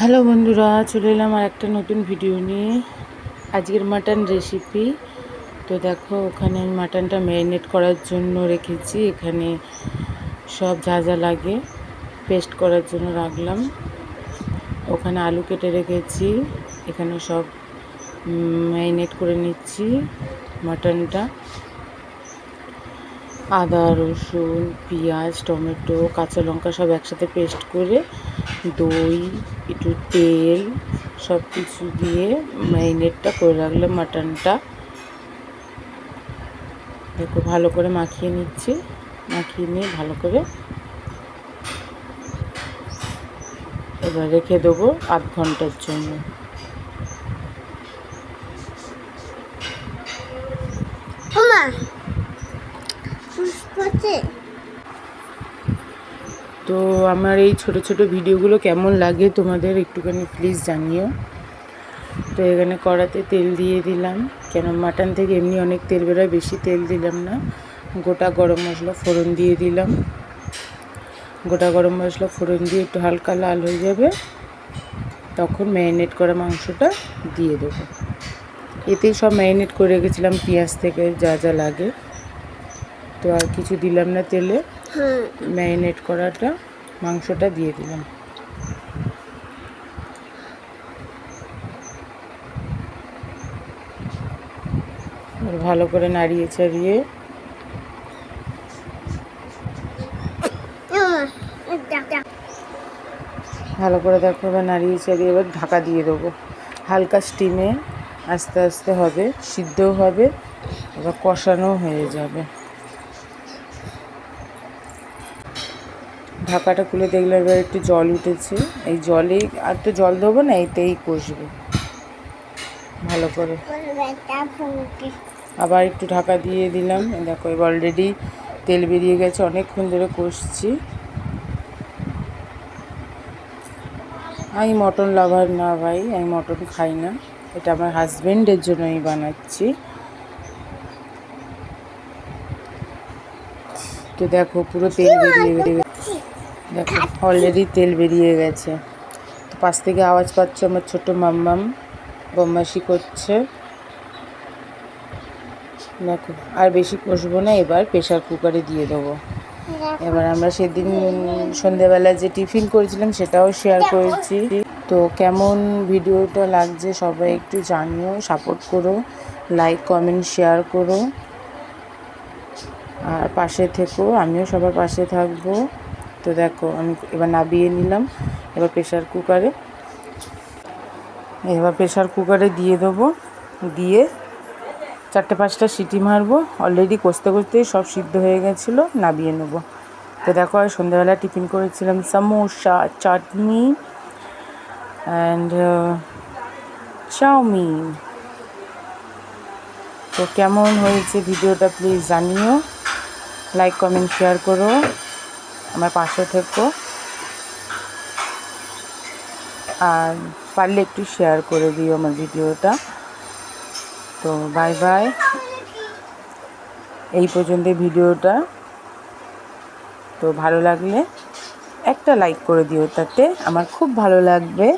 Hello বন্ধুরা, চলে এলাম আর একটা নতুন ভিডিও নিয়ে। আজকের মাটন রেসিপি তো দেখো, ওখানে আমি মাটনটা ম্যারিনেট করার জন্য রেখেছি। এখানে সব যা যা লাগে পেস্ট করার জন্য রাখলাম। ওখানে আলু কেটে রেখেছি। এখানে সব ম্যারিনেট করে নিচ্ছি মাটনটা আদা, রসুন, পেঁয়াজ, টমেটো, কাঁচা লঙ্কা সব একসাথে পেস্ট করে দই, একটু তেল সব কিছু দিয়ে ম্যারিনেটটা করে রাখলাম মাটনটা দেখো, ভালো করে মাখিয়ে নিচ্ছি। মাখিয়ে নিয়ে ভালো করে এবার রেখে দেবো আধ ঘণ্টার জন্য। তো আমার এই ছোট ছোট ভিডিওগুলো কেমন লাগে তোমাদের একটুখানি প্লিজ জানিও। তো এখানে কড়াতে তেল দিয়ে দিলাম। কেন মাটন থেকে এমনি অনেক তেল বেরোয়, বেশি তেল দিলাম না। গোটা গরম মশলা ফোড়ন দিয়ে দিলাম। গোটা গরম মশলা ফোড়ন দিয়ে একটু হালকা লাল হয়ে যাবে। তখন ম্যারিনেট করা মাংসটা দিয়ে দেবো। এতেই সব ম্যারিনেট করে রেখেছিলাম, পেঁয়াজ থেকে যা যা লাগে। তো আর কিছু দিলাম না তেলে। ম্যারিনেট করাটা, মাংসটা দিয়ে দিলাম। ভালো করে নাড়িয়ে চাড়িয়ে ভালো করে দেখো, এবার নাড়িয়ে চাড়িয়ে এবার ঢাকা দিয়ে দেবো। হালকা স্টিমে আস্তে আস্তে হবে, সিদ্ধও হবে, এবার কষানো হয়ে যাবে। ঢাকাটা খুলে দেখলে এবার একটু জল উঠেছে। এই জলেই আর তো জল দেবো না, এতেই কষবে। ভালো করে। আবার একটু ঢাকা দিয়ে দিলাম। দেখো, এবার অলরেডি তেল বেরিয়ে গেছে। অনেকক্ষণ ধরে কষছি। আমি মটন লাভার না ভাই, আমি মটন খাই না। এটা আমার হাজবেন্ডের জন্য আমি বানাচ্ছি। তো দেখো, পুরো তেল বেরিয়ে বেরিয়ে দেখো অলরেডি তেল বেরিয়ে গেছে। তো পাশ থেকে আওয়াজ পাচ্ছ আমার ছোট মাম্মাম, বদমাশি করছে। দেখো, আর বেশি কষবো না, এবার প্রেশার কুকারে দিয়ে দেবো। এবার আমরা সেদিন সন্ধেবেলা যে টিফিন করেছিলাম, সেটাও শেয়ার করেছি। তো কেমন ভিডিওটা লাগছে সবাই একটু জানিও সাপোর্ট করো লাইক কমেন্ট শেয়ার করো। আর পাশে থেকো, আমিও সবার পাশে থাকব। তো দেখো, আমি এবার নাবিয়ে নিলাম, এবার প্রেশার কুকারে এবার প্রেশার কুকারে দিয়ে দেবো, দিয়ে চারটে পাঁচটা সিটি মারবো অলরেডি কষতে কষতেই সব সিদ্ধ হয়ে গেছিল, নাবিয়ে নেব। তো দেখো সন্ধ্যাবেলা টিফিন করেছিলাম সামোসা, চাটনি অ্যান্ড চাউমিন। তো কেমন হয়েছে ভিডিওটা প্লিজ জানিও। লাইক কমেন্ট শেয়ার করো। আমার পাশে থেকো। আর পারলে একটু শেয়ার করে দিও আমার ভিডিওটা। তো বাই বাই এই পর্যন্ত ভিডিওটা। তো ভালো লাগলে একটা লাইক করে দিও, তাতে আমার খুব ভালো লাগবে।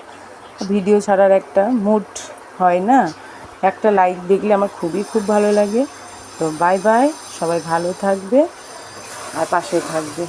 ভিডিও ছাড়ার একটা মুড হয় না? একটা লাইক দেখলে আমার খুবই খুব ভালো লাগে। তো বাই বাই সবাই ভালো থাকবে আর পাশে থাকবে।